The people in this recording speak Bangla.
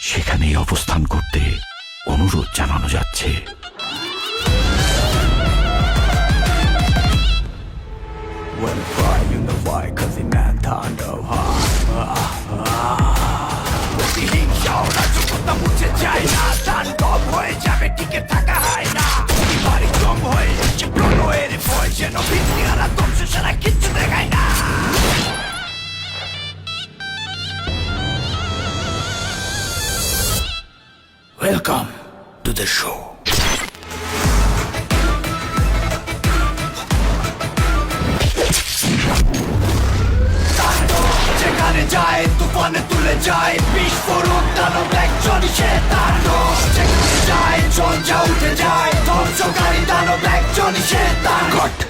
সেখানেই অবস্থান করতে অনুরোধ জানানো যাচ্ছে। ওয়েলকাম টু দ্য শো যেখানে যায় তুফানে তুলে যায় বিস্ফোরক দানব একজনই সে তাণ্ডব যেখানে যায় ঝঞ্ঝা উঠে যায় ধ্বংসকারী দানব একজনই সে তাণ্ডব